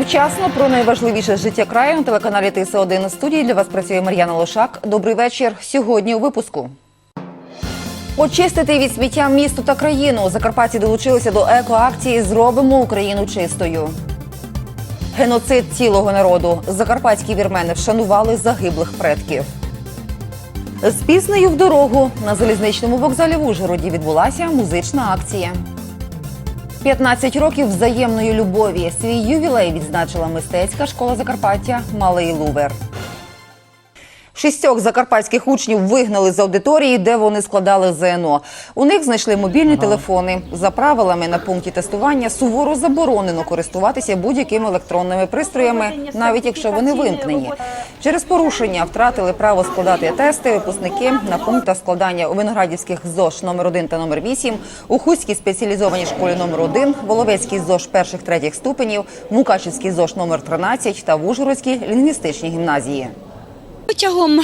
Вчасно про найважливіше життя краю на телеканалі тс 1 студії для вас працює Мар'яна Лошак. Добрий вечір. Сьогодні у випуску. Очистити від сміття місто та країну. Закарпатці долучилися до екоакції Зробимо Україну чистою. Геноцид цілого народу. Закарпатські вірмени вшанували загиблих предків. З піснею в дорогу на залізничному вокзалі в Ужгороді відбулася музична акція. 15 років взаємної любові. Свій ювілей відзначила мистецька школа Закарпаття Малий Лувер. Шістьох закарпатських учнів вигнали з аудиторії, де вони складали ЗНО. У них знайшли мобільні телефони. За правилами на пункті тестування суворо заборонено користуватися будь-якими електронними пристроями, навіть якщо вони вимкнені. Через порушення втратили право складати тести. Випускники на пунктах складання у виноградівських ЗОЖ номер 1 та номер 8, у Хуській спеціалізованій школі номер 1, Воловецькій ЗОЖ перших третіх ступенів, Мукачівський ЗОЖ номер 13 та в Ужгородській лінгвістичній гімназії. Протягом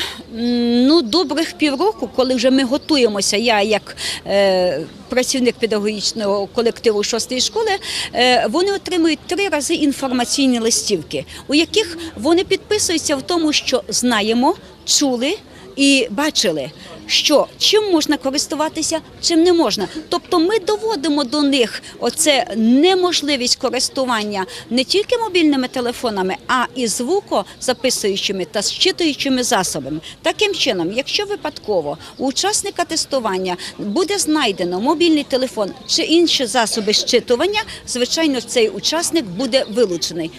ну, добрих півроку, коли вже ми готуємося, я як е, працівник педагогічного колективу шостої школи, е, вони отримують три рази інформаційні листівки, у яких вони підписуються в тому, що знаємо, чули і бачили. Що чим можна користуватися, чим не можна. Тобто ми доводимо до них оце неможливість користування не тільки мобільними телефонами, а і звукозаписуючими та зчитуючими засобами. Таким чином, якщо випадково у учасника тестування буде знайдено мобільний телефон чи інші засоби щитування, звичайно, цей учасник буде вилучений.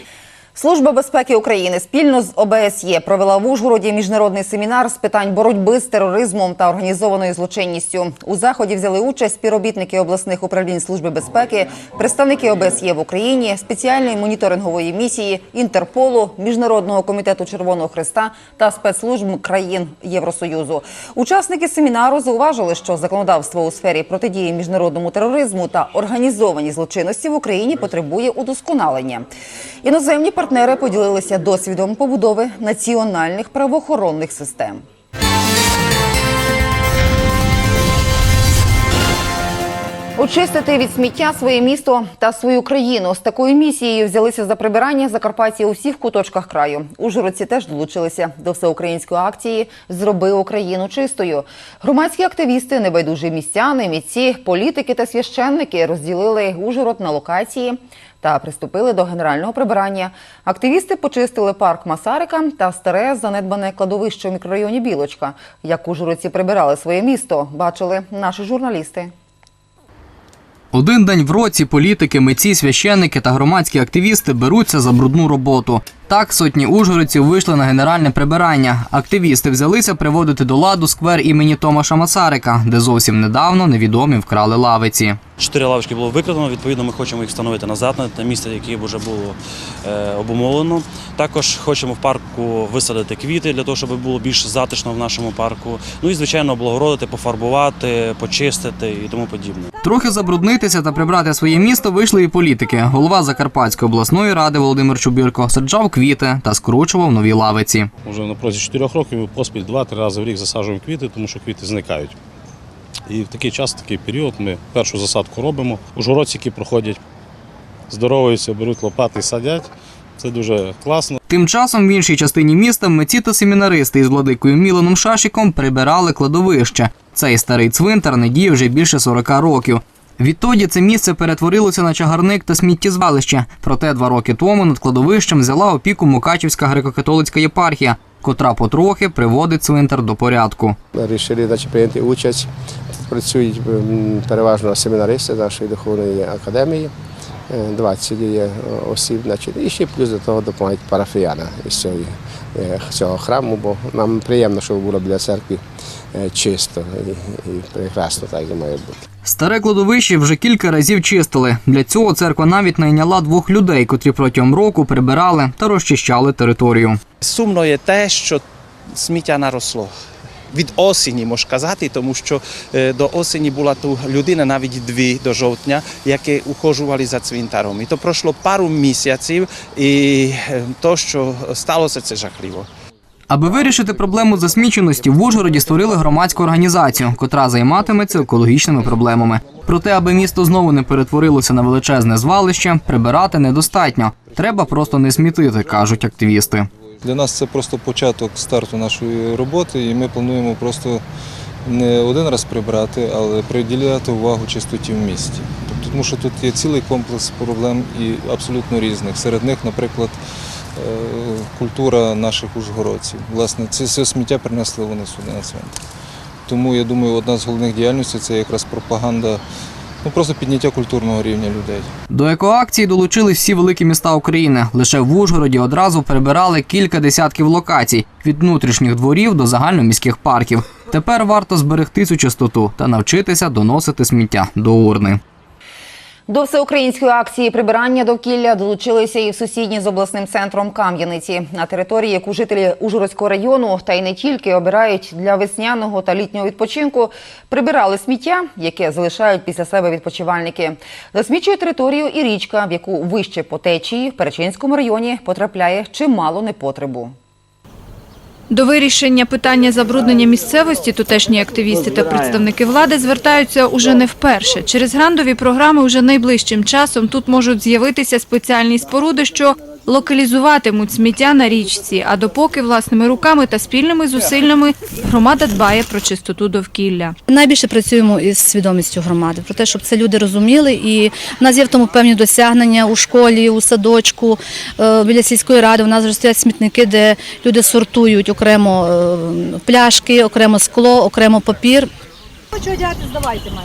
Служба безпеки України спільно з ОБСЄ провела в Ужгороді міжнародний семінар з питань боротьби з тероризмом та організованою злочинністю. У заході взяли участь співробітники обласних управлінь служби безпеки, представники ОБСЄ в Україні, спеціальної моніторингової місії Інтерполу, міжнародного комітету Червоного Христа та спецслужб країн Євросоюзу. Учасники семінару зауважили, що законодавство у сфері протидії міжнародному тероризму та організованій злочинності в Україні потребує удосконалення. Іноземні партнери поділилися досвідом побудови національних правоохоронних систем. Очистити від сміття своє місто та свою країну з такою місією взялися за прибирання закарпатці у всіх куточках краю. Ужгородці теж долучилися до всеукраїнської акції Зроби Україну чистою. Громадські активісти, небайдужі містяни, мітці, політики та священники розділили Ужгород на локації та приступили до генерального прибирання. Активісти почистили парк Масарика та старе занедбане кладовище у мікрорайоні Білочка. Як ужгородці прибирали своє місто, бачили наші журналісти. Один день в році політики, митці, священники та громадські активісти беруться за брудну роботу. Так сотні ужгородців вийшли на генеральне прибирання. Активісти взялися приводити до ладу сквер імені Томаша Мацарика, де зовсім недавно невідомі вкрали лавиці. Чотири лавочки було викрадено. Відповідно, ми хочемо їх встановити назад на те місце, яке вже було е, обумовлено. Також хочемо в парку висадити квіти для того, щоб було більш затишно в нашому парку. Ну і звичайно, облагородити, пофарбувати, почистити і тому подібне. Трохи забруднитися та прибрати своє місто вийшли і політики. Голова Закарпатської обласної ради Володимир Чубірко саджав квіти та скручував нові лавиці. Уже на протязі 4 років ми поспіль 2-3 рази в рік засаджуємо квіти, тому що квіти зникають. І в такий час, в такий період ми першу засадку робимо. Ужгородці, які проходять, здоровуються, беруть лопати і садять. Це дуже класно. Тим часом в іншій частині міста митці та семінаристи із владикою Міланом Шашиком прибирали кладовище. Цей старий цвинтар не діє вже більше 40 років. Відтоді це місце перетворилося на чагарник та сміттєзвалище. Проте два роки тому над кладовищем взяла опіку Мукачівська греко-католицька єпархія, котра потрохи приводить цвинтар до порядку. Вирішили значить, прийняти участь. Працюють переважно семінаристи нашої духовної академії. Е, 20 є осіб, значить, і ще плюс до того допомагають парафіяни із цього, е, цього храму, бо нам приємно, щоб було біля церкви е, чисто і, прекрасно, так і має бути. Старе кладовище вже кілька разів чистили. Для цього церква навіть найняла двох людей, котрі протягом року прибирали та розчищали територію. Сумно є те, що сміття наросло. Від осені можна казати, тому що е, до осені була тут людина, навіть дві до жовтня, які ухожували за цвинтаром. І то пройшло пару місяців, і е, то, що сталося, це жахливо. Аби вирішити проблему засміченості, в Ужгороді створили громадську організацію, котра займатиметься екологічними проблемами. Проте, аби місто знову не перетворилося на величезне звалище, прибирати недостатньо. Треба просто не смітити, кажуть активісти. Для нас це просто початок старту нашої роботи, і ми плануємо просто не один раз прибрати, але приділяти увагу чистоті в місті. Тому що тут є цілий комплекс проблем і абсолютно різних. Серед них, наприклад, культура наших ужгородців. Власне, це все сміття принесли вони сюди на цвинтар. Тому я думаю, одна з головних діяльностей це якраз пропаганда, ну просто підняття культурного рівня людей. До екоакції долучили всі великі міста України. Лише в Ужгороді одразу прибирали кілька десятків локацій від внутрішніх дворів до загальноміських парків. Тепер варто зберегти цю чистоту та навчитися доносити сміття до урни. До всеукраїнської акції прибирання довкілля долучилися і в сусідній з обласним центром Кам'яниці, на території, яку жителі Ужгородського району та й не тільки обирають для весняного та літнього відпочинку, прибирали сміття, яке залишають після себе відпочивальники. Засмічує територію і річка, в яку вище по течії в Перечинському районі потрапляє чимало непотребу. До вирішення питання забруднення місцевості тутешні активісти та представники влади звертаються уже не вперше. Через грандові програми уже найближчим часом тут можуть з'явитися спеціальні споруди, що локалізуватимуть сміття на річці. А допоки власними руками та спільними зусиллями громада дбає про чистоту довкілля. Найбільше працюємо із свідомістю громади про те, щоб це люди розуміли. І в нас є в тому певні досягнення у школі, у садочку, е, біля сільської ради. У нас вже стоять смітники, де люди сортують окремо е, пляшки, окремо скло, окремо папір.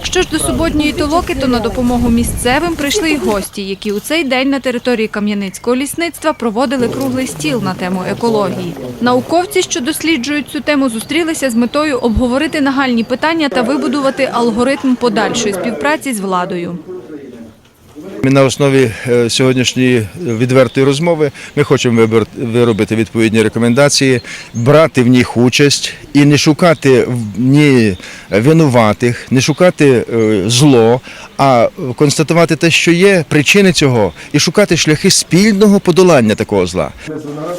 Що ж до суботньої толоки, то на допомогу місцевим прийшли й гості, які у цей день на території Кам'яницького лісництва проводили круглий стіл на тему екології. Науковці, що досліджують цю тему, зустрілися з метою обговорити нагальні питання та вибудувати алгоритм подальшої співпраці з владою. На основі е, сьогоднішньої відвертої розмови ми хочемо виробити відповідні рекомендації, брати в них участь і не шукати ні винуватих, не шукати е, зло, а констатувати те, що є, причини цього, і шукати шляхи спільного подолання такого зла.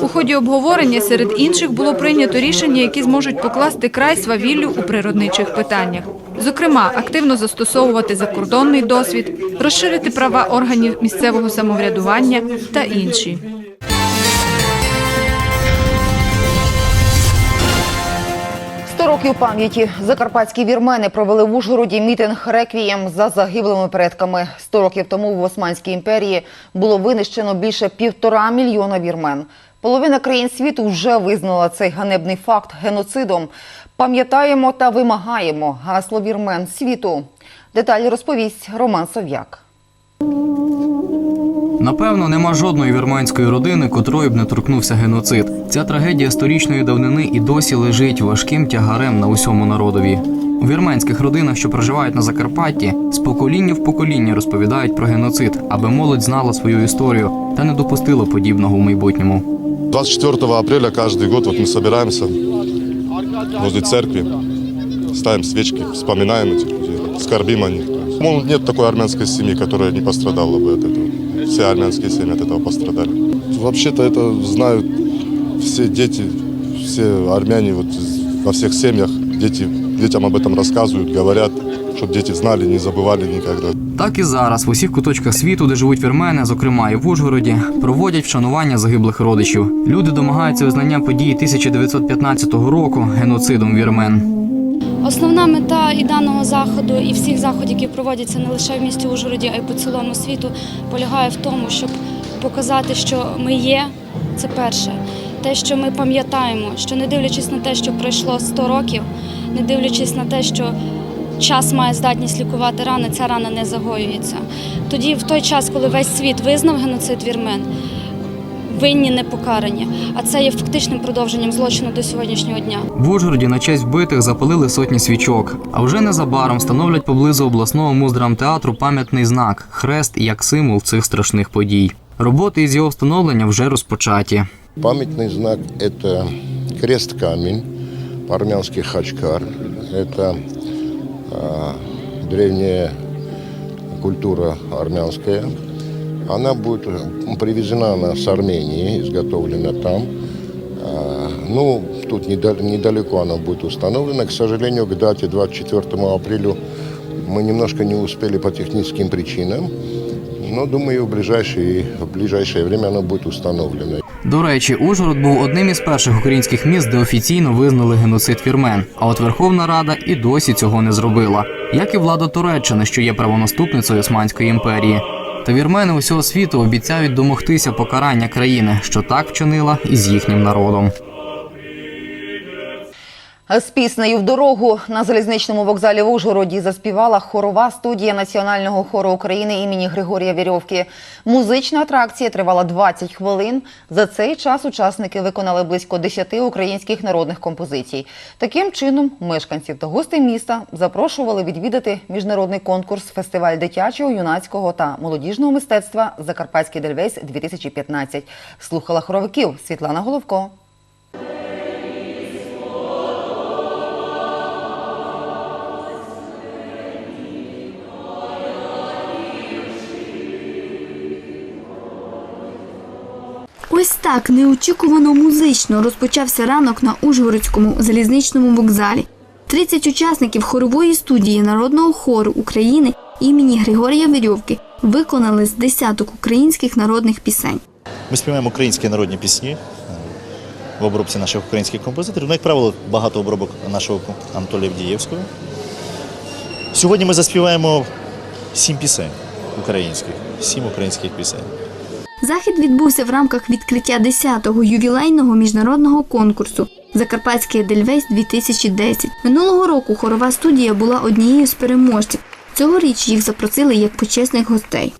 У ході обговорення серед інших було прийнято рішення, які зможуть покласти край свавіллю у природничих питаннях. Зокрема, активно застосовувати закордонний досвід, розширити права органів місцевого самоврядування та інші. Років пам'яті закарпатські вірмени провели в Ужгороді мітинг реквієм за загиблими предками. Сто років тому в Османській імперії було винищено більше півтора мільйона вірмен. Половина країн світу вже визнала цей ганебний факт геноцидом. Пам'ятаємо та вимагаємо гасло вірмен світу. Деталі розповість Роман Сов'як. Напевно, нема жодної вірменської родини, котрої б не торкнувся геноцид. Ця трагедія сторічної давнини і досі лежить важким тягарем на усьому народові. У вірменських родинах, що проживають на Закарпатті, з покоління в покоління розповідають про геноцид, аби молодь знала свою історію та не допустила подібного в майбутньому. 24 апреля каждый год вот мы собираемся возле церкви, ставим свечки, вспоминаем этих людей, скорбим о них. Ну, нет такой армянской семьи, которая не пострадала бы от этого. Все армянские семьи от этого пострадали. Вообще-то это знают все дети, все армяне вот во всех семьях. Дети, детям об этом рассказывают, говорят, чтобы дети знали, не забывали никогда. Так і зараз в усіх куточках світу, де живуть вірмени, зокрема і в Ужгороді, проводять вшанування загиблих родичів. Люди домагаються визнання події 1915 року геноцидом вірмен. Основна мета і даного заходу, і всіх заходів, які проводяться не лише в місті Ужгороді, а й по цілому світу, полягає в тому, щоб показати, що ми є. Це перше. Те, що ми пам'ятаємо, що не дивлячись на те, що пройшло 100 років, не дивлячись на те, що час має здатність лікувати рани, ця рана не загоюється. Тоді, в той час, коли весь світ визнав геноцид вірмен, винні не покарані. А це є фактичним продовженням злочину до сьогоднішнього дня. В Ужгороді на честь вбитих запалили сотні свічок. А вже незабаром встановлять поблизу обласного муздрамтеатру пам'ятний знак хрест як символ цих страшних подій. Роботи із його встановлення вже розпочаті. Памятный знак – это крест-камень, по-армянски хачкар. Это а, древняя культура армянская. Она будет привезена она с Армении, изготовлена там. А, ну, тут неда- недалеко оно будет установлено. К сожалению, к дате 24 апреля мы немножко не успели по техническим причинам. Но думаю, в ближайшее, в ближайшее время оно будет установлено. До речі, Ужгород був одним із перших українських міст, де офіційно визнали геноцид вірмен. А от Верховна Рада і досі цього не зробила, як і влада Туреччини, що є правонаступницею Османської імперії. Та вірмени усього світу обіцяють домогтися покарання країни, що так вчинила із їхнім народом. З піснею в дорогу на залізничному вокзалі в Ужгороді заспівала хорова студія Національного хору України імені Григорія Вірьовки. Музична атракція тривала 20 хвилин. За цей час учасники виконали близько 10 українських народних композицій. Таким чином, мешканців та гостей міста запрошували відвідати міжнародний конкурс фестиваль дитячого, юнацького та молодіжного мистецтва Закарпатський Дельвейс 2015. Слухала хоровиків Світлана Головко. Ось так неочікувано музично розпочався ранок на Ужгородському залізничному вокзалі. 30 учасників хорової студії народного хору України імені Григорія Вірьовки виконали з десяток українських народних пісень. Ми співаємо українські народні пісні е, в обробці наших українських композиторів. Ну, як правило, багато обробок нашого Анатолія Вдієвського. Сьогодні ми заспіваємо сім пісень українських, сім українських пісень. Захід відбувся в рамках відкриття 10-го ювілейного міжнародного конкурсу Закарпатський Едельвейс 2010. Минулого року хорова студія була однією з переможців. Цьогоріч їх запросили як почесних гостей.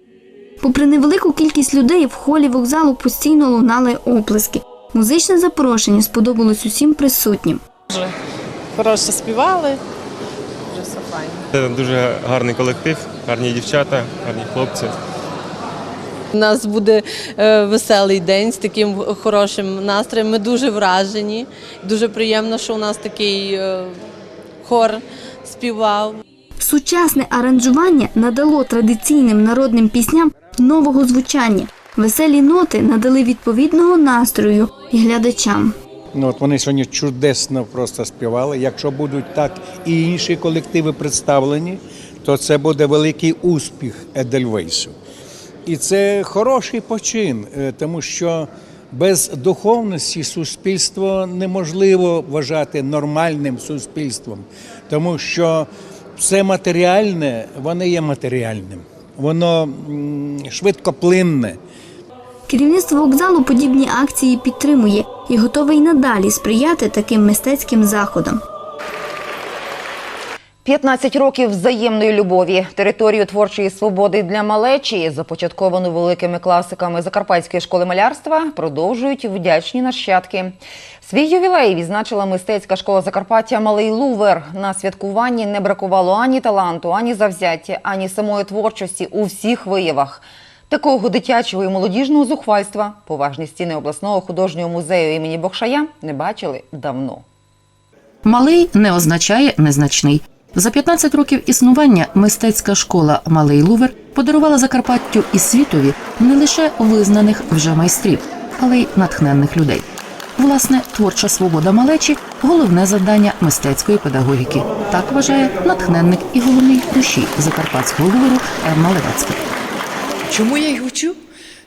Попри невелику кількість людей, в холі вокзалу постійно лунали оплески. Музичне запрошення сподобалось усім присутнім. Хороше співали, дуже все файно. Це дуже гарний колектив, гарні дівчата, гарні хлопці. У нас буде е, веселий день з таким хорошим настроєм. Ми дуже вражені. Дуже приємно, що у нас такий е, хор співав. Сучасне аранжування надало традиційним народним пісням нового звучання. Веселі ноти надали відповідного настрою і глядачам. Ну, от вони сьогодні чудесно просто співали. Якщо будуть так і інші колективи представлені, то це буде великий успіх Едельвейсу. І це хороший почин, е, тому що без духовності суспільство неможливо вважати нормальним суспільством, тому що все матеріальне, воно є матеріальним, воно швидкоплинне. Керівництво вокзалу подібні акції підтримує і готове й надалі сприяти таким мистецьким заходам. 15 років взаємної любові, територію творчої свободи для малечі, започатковану великими класиками Закарпатської школи малярства, продовжують вдячні нащадки. Свій ювілей відзначила мистецька школа Закарпаття Малий Лувер. На святкуванні не бракувало ані таланту, ані завзяття, ані самої творчості у всіх виявах. Такого дитячого і молодіжного зухвальства поважні стіни обласного художнього музею імені Бокшая не бачили давно. Малий не означає незначний. За 15 років існування мистецька школа Малий Лувер подарувала Закарпаттю і світові не лише визнаних вже майстрів, але й натхненних людей. Власне, творча свобода малечі головне завдання мистецької педагогіки. Так вважає натхненник і головний душі закарпатського луверу Емма Левецька. Чому я їх учу?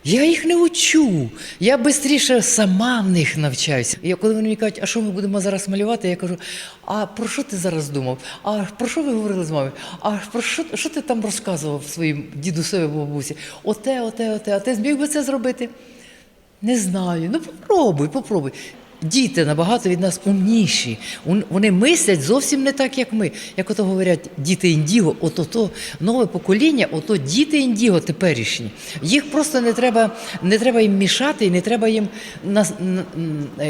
Я їх не учу. Я швидше сама в них навчаюся. І коли вони мені кажуть, а що ми будемо зараз малювати, я кажу: а про що ти зараз думав? А про що ви говорили з мамою? А про що, що ти там розказував своїм дідусеві бабусі? Оте, оте, оте, а ти зміг би це зробити? Не знаю. Ну попробуй, попробуй. Діти набагато від нас умніші. Вони мислять зовсім не так, як ми. Як ото говорять діти індіго, ото то нове покоління, ото діти індіго теперішні. Їх просто не треба, не треба їм мішати, і не треба їм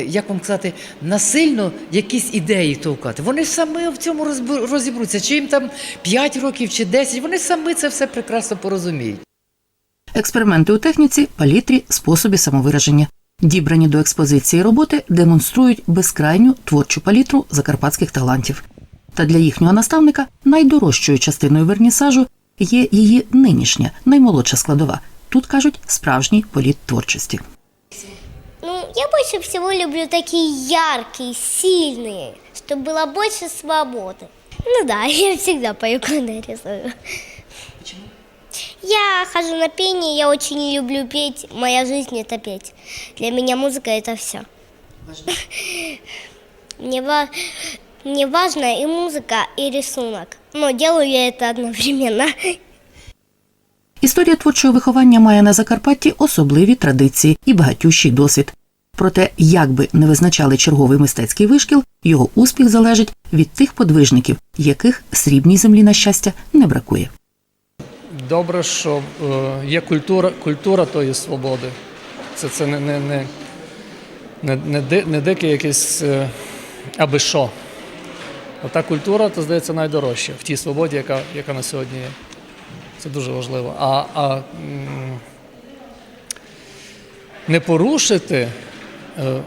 як вам сказати, насильно якісь ідеї товкати. Вони самі в цьому розібруться. Чи їм там 5 років чи 10, вони самі це все прекрасно порозуміють. Експерименти у техніці, палітрі, способі самовираження. Дібрані до експозиції роботи демонструють безкрайню творчу палітру закарпатських талантів. Та для їхнього наставника найдорожчою частиною вернісажу є її нинішня, наймолодша складова. Тут кажуть справжній політ творчості. Ну, я больше всего люблю такие яркие, сильные, чтобы было больше свободы. Ну да, я всегда пою, когда рисую. Почему? Я хожу на пение, я очень люблю петь. Моя жизнь это петь. Для меня музыка это все. Мне, ва- мне важно и музыка, и рисунок. Но делаю я это одновременно. Історія творчого виховання має на Закарпатті особливі традиції і багатющий досвід. Проте, як би не визначали черговий мистецький вишкіл, його успіх залежить від тих подвижників, яких срібній землі на щастя не бракує. Добре, що е, є культура, культура тої свободи. Це, це не, не, не, не, не, не дике якесь е, аби що. Ота культура, то здається, найдорожча в тій свободі, яка, яка на сьогодні є. Це дуже важливо. А, а не порушити е,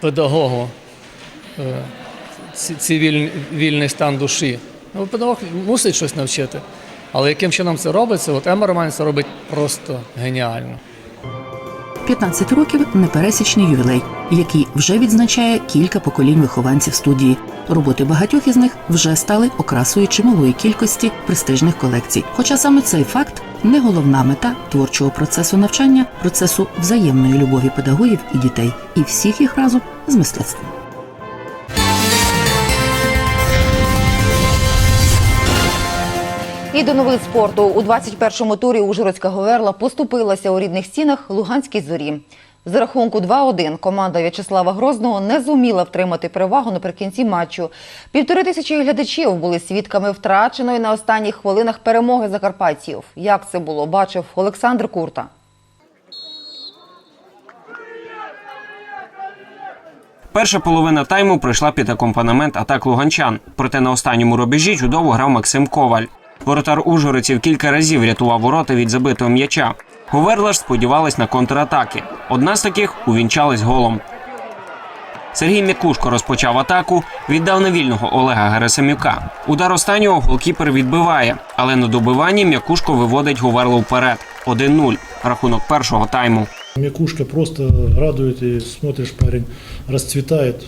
педагогу цей вільний стан душі. Ну, педагог мусить щось навчити. Але яким чином це робиться? От Ема Роман це робить просто геніально. 15 років непересічний ювілей, який вже відзначає кілька поколінь вихованців студії. Роботи багатьох із них вже стали окрасою чималої кількості престижних колекцій. Хоча саме цей факт не головна мета творчого процесу навчання, процесу взаємної любові педагогів і дітей, і всіх їх разом з мистецтвом. І до новин спорту у 21-му турі Ужгородська Говерла поступилася у рідних стінах Луганській зорі. За рахунку 2-1 команда В'ячеслава Грозного не зуміла втримати перевагу наприкінці матчу. Півтори тисячі глядачів були свідками втраченої на останніх хвилинах перемоги закарпатців. Як це було, бачив Олександр Курта. Перша половина тайму пройшла під акомпанемент атак луганчан. Проте на останньому рубежі чудово грав Максим Коваль. Воротар Ужгородців кілька разів рятував ворота від забитого м'яча. Говерла ж сподівалась на контратаки. Одна з таких увінчалась голом. Сергій Мікушко розпочав атаку, віддав на вільного Олега Герасимюка. Удар останнього голкіпер відбиває, але на добиванні М'якушко виводить Говерлу вперед. 1-0. Рахунок першого тайму. Мякушка просто радует и смотришь, парень расцветает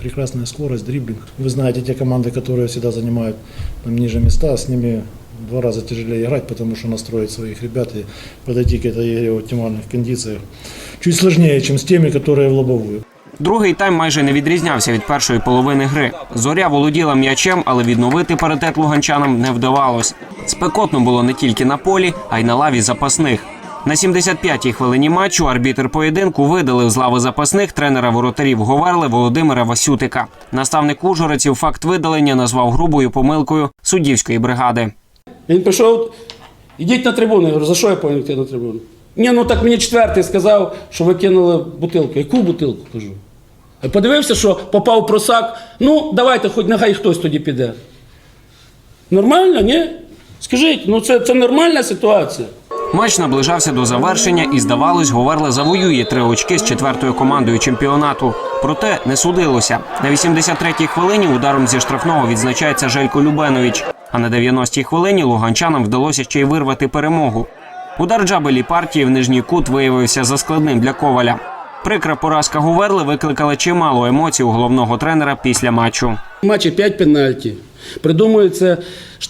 Прекрасная скорость, дриблинг. Вы знаете, те команды, которые всегда занимают там, ниже места, с ними в два раза тяжелее играть, потому что настроить своих ребят и подойти к этой игре в оптимальных кондициях чуть сложнее, чем с теми, которые в лобовую. Другий тайм майже не відрізнявся від першої половини гри. Зоря володіла м'ячем, але відновити паритет луганчанам не вдавалось. Спекотно було не тільки на полі, а й на лаві запасних. На 75-й хвилині матчу арбітр поєдинку видалив з лави запасних тренера воротарів Говерли Володимира Васютика. Наставник Ужгородців факт видалення назвав грубою помилкою суддівської бригади. Він прийшов, ідіть на трибуну. Я говорю, за що я повинен йти на трибуну? Ні, ну так мені четвертий сказав, що ви кинули бутилку. Яку бутилку кажу? Я подивився, що попав просак. Ну, давайте, хоч нехай хтось тоді піде. Нормально, ні? Скажіть, ну це, це нормальна ситуація. Матч наближався до завершення і, здавалось, Говерла завоює три очки з четвертою командою чемпіонату. Проте не судилося. На 83-й хвилині ударом зі штрафного відзначається Желько Любенович. А на 90-й хвилині луганчанам вдалося ще й вирвати перемогу. Удар джабелі партії в нижній кут виявився заскладним для коваля. Прикра поразка Говерли викликала чимало емоцій у головного тренера після матчу. В матчі 5 пенальті. Придумується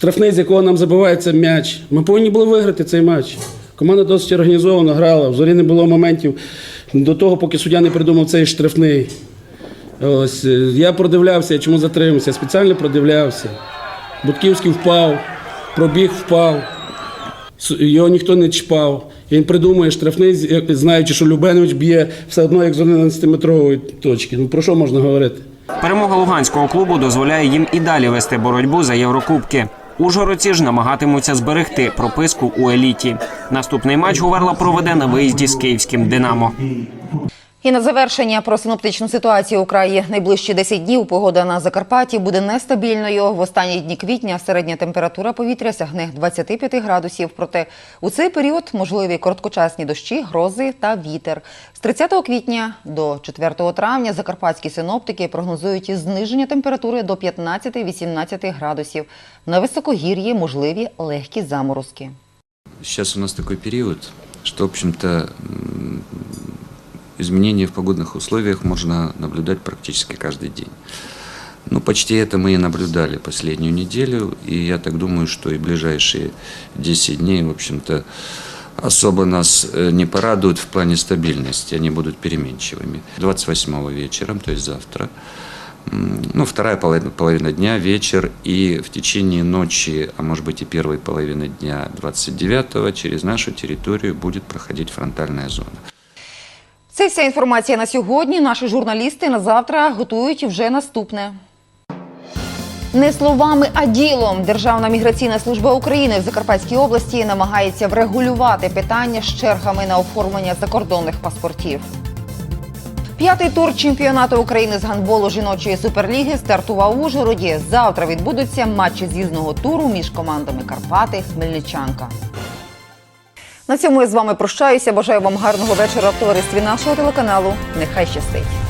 штрафний, з якого нам забивається м'яч. Ми повинні були виграти цей матч. Команда досить організовано грала. В зорі не було моментів до того, поки суддя не придумав цей штрафний. Ось, е, я продивлявся, я чому затримався, спеціально продивлявся. Будківський впав, пробіг впав. Його ніхто не чіпав. Він придумує штрафний, знаючи, що Любенович б'є все одно, як з 11-метрової точки. Ну про що можна говорити? Перемога луганського клубу дозволяє їм і далі вести боротьбу за Єврокубки. Ужгородці ж намагатимуться зберегти прописку у еліті. Наступний матч Гуверла проведе на виїзді з київським Динамо. І на завершення про синоптичну ситуацію у краї найближчі 10 днів погода на Закарпатті буде нестабільною. В останні дні квітня середня температура повітря сягне 25 градусів. Проте у цей період можливі короткочасні дощі, грози та вітер. З 30 квітня до 4 травня закарпатські синоптики прогнозують зниження температури до 15-18 градусів. На високогір'ї можливі легкі заморозки. Сейчас у нас такой период, что, в общем-то, изменения в погодных условиях можно наблюдать практически каждый день. Ну, почти это мы и наблюдали последнюю неделю, и я так думаю, что и ближайшие 10 дней, в общем-то, особо нас э, не порадуют в плане стабильности, они будут переменчивыми. 28 вечером, то есть завтра, ну, вторая половина, половина дня, вечер, и в течение ночи, а может быть и первой половины дня 29 через нашу территорию будет проходить фронтальная зона. Це вся інформація на сьогодні. Наші журналісти на завтра готують вже наступне. Не словами, а ділом Державна міграційна служба України в Закарпатській області намагається врегулювати питання з чергами на оформлення закордонних паспортів. П'ятий тур чемпіонату України з гандболу жіночої суперліги стартував у Ужгороді. Завтра відбудуться матчі з'їзного туру між командами Карпати Хмельничанка. На цьому я з вами прощаюся. Бажаю вам гарного вечора в товаристві нашого телеканалу. Нехай щастить!